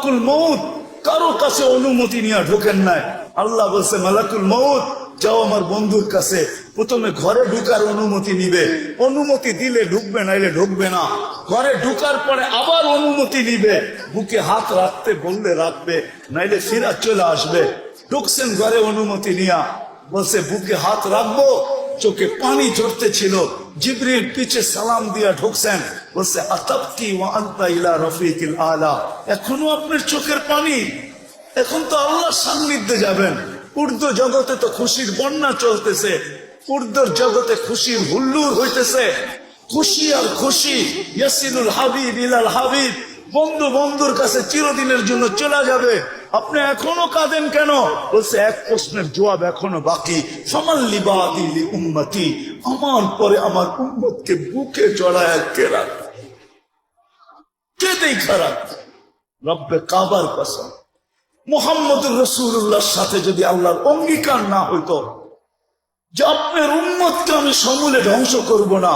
মালাকুল মৌত কারও কাছে অনুমতি নিয়ে ঢোকেন নাই। আল্লাহ বলছে, মালাকুল মৌত যাও আমার বন্ধুর কাছে। প্রথমে ঘরে ঢুকার অনুমতি নিবে। অনুমতি দিলে ঢুকবে, নাইলে ঢুকবে না। ঘরে ঢুকার পরে আবার অনুমতি নিবে। বুকে হাত রাখতে বললে রাখবে, নাইলে ফিরা চলে আসবে। ঢুকছেন ঘরে অনুমতি নিয়া। বলছে, বুকে হাত রাখব, চোখে পানি ঝরতে ছিল জিবরির পিছে সালাম দিয়া ঢুকছেন। বলছে, আতাবকি ওয়া রফিকিল আলা। এখনও আপনার চোখের পানি। এখন তো আল্লাহর সান্নিধ্যে যাবেন। উর্দু জগতে তো খুশির বন্যা চলতেছে। উর্দুর জগতে খুশির হুল্লুর হইতেছে। খুশি আর খুশি, ইয়াসিনুল হাবিব ইলাল হাবিব। বন্ধু বন্ধুর কাছে চিরদিনের জন্য চলে যাবে। আপনি এখনও কাঁদেন কেন? বলছে, এক প্রশ্নের জবাব এখনও বাকি। সমাল্লি বাদিলি উম্মতি। আমার পরে আমার উম্মতকে বুকে জড়ায় রাখ দেই খারাপ। রব্বে কাবার কসম। মোহাম্মদুর রসুল্লাহর সাথে যদি আল্লাহর অঙ্গীকার না হইতো, যে আপনার উম্মতকে আমি সমূলে ধ্বংস করব না,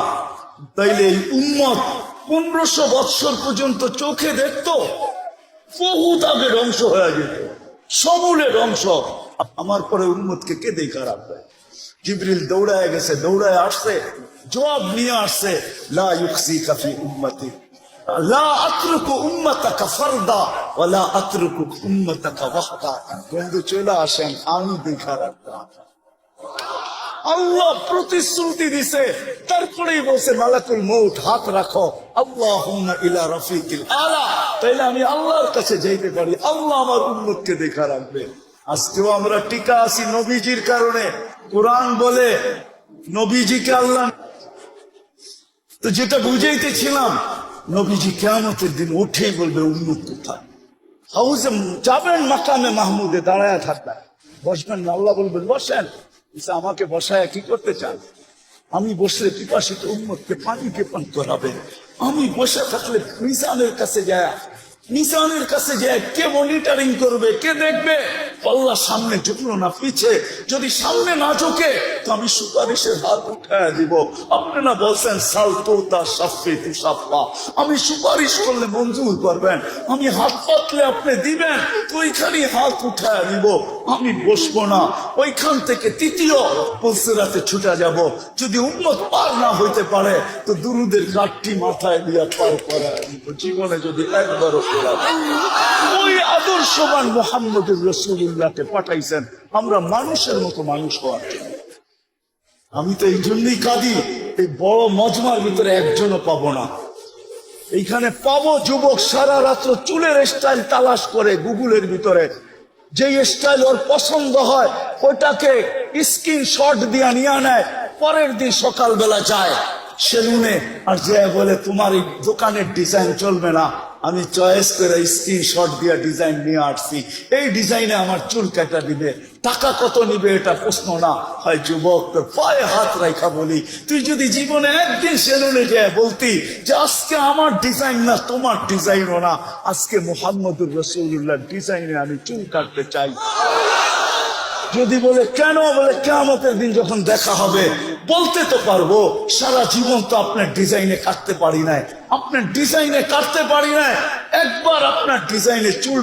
তাইলে এই উম্মত পনেরোশো বৎসর পর্যন্ত চোখে দেখতো, বহুত আগে ধ্বংস হয়ে যেত, সমূলে ধ্বংস। আমার পরে উম্মতকে কে দেখা রাখবে জিবরিল দৌড়ায় গেছে, দৌড়ায় আসছে, জবাব নিয়ে আসছে, লা ইউকসি কাফি উম্মতি লা আতরুকু উম্মতাকা ফারদা ওয়ালা আতরুকু উম্মতাকা ওয়াহদা। বন্ধু, চলে আসেন আমি দেখা আল্লাহ প্রতিশ্রুতি দিছে, তারপরেই বলছে, মালাকুল মৌত হাত রাখো। আল্লাহ ইলা রফিকিল আলা। তাইলে আমি আল্লাহর কাছে যাইতে পারি, আল্লাহ আমার উন্মতকে দেখা রাখবে। আজকেও আমরা টিকা আছি নবীজির কারণে। কোরআন বলে, নবীজিকে আল্লাহ তো যেটা বুঝাইতেছিলাম নবীজি কেমতের দিন উঠেই বলবে উন্মত কোথায়? হাউসে যাবেন মাকামে মাহমুদে দাঁড়ায় থাকবেন বসবেন না, আল্লাহ বলবেন বসেন। আমাকে বসায় কি করতে চান? আমি বসলে পিপাসিত উম্মতকে পানিকে পান করাবে আমি বসে থাকলে মিজানের কাছে যায়, মিজানের কাছে যায়, কে মনিটরিং করবে, কে দেখবে? পাল্লা সামনে ঝুঁকলো না, পিছে। যদি সামনে না ঝুঁকে তো আমি সুপারিশের হাত উঠায় দিব। আপনারা বলছেন সালতোতা সাফি তুষাফা আমি সুপারিশ করলে মঞ্জুর করবেন। আমি হাত পাতলে আপনি দিবেন, তো ওইখানে হাত উঠায় দিব। আমি বসবো না। ওইখান থেকে তৃতীয় পলসেরাতে ছুটে যাব। যদি উন্নত পার না হইতে পারে, তো দুরুদের কাঠটি মাথায় দিয়া পার করা জীবনে যদি একবারও ওই আদর্শবান মোহাম্মদুর রসুল্লাহকে পাঠাইছেন, আমরা মানুষের মতো মানুষ হওয়ার জন্য। আমি তো এই জন্যই কাঁদি, এই বড় মজমার ভিতরে একজনও পাবো না। এইখানে পাবো যুবক সারা রাত্র চুলের স্টাইল তালাশ করে গুগলের ভিতরে। যে স্টাইল ওর পছন্দ হয় ওটাকে স্ক্রিন শট দিয়ে নিয়ে নেয়, পরের দিন সকালবেলা যায় সেলুনে আর যে বলে, তোমার এই দোকানের ডিজাইন চলবে না। আমি চয়েস করে স্ক্রিন শট দিয়ে ডিজাইন নিয়ে আসছি। এই ডিজাইনে আমার চুল কাটা দিবে। টাকা কত নিবে এটা প্রশ্ন না। হয় যুবক, তোর পায়ে হাত রাখা বলি। তুই যদি জীবনে একদিন সেলুনে যায় বলতি যে আজকে আমার ডিজাইন না, তোমার ডিজাইনও না, আজকে মোহাম্মদুর রসুল্লাহ ডিজাইনে আমি চুল কাটতে চাই। যদি বলে কেন? বলে কেমতের দিন যখন দেখা হবে বলতে তো পারব, সারা জীবন তো আপনার ডিজাইনে কাটতে পারি নাই। আপনার ডিজাইনে কাটতে পারি নাই। একবার আপনার ডিজাইনে চুল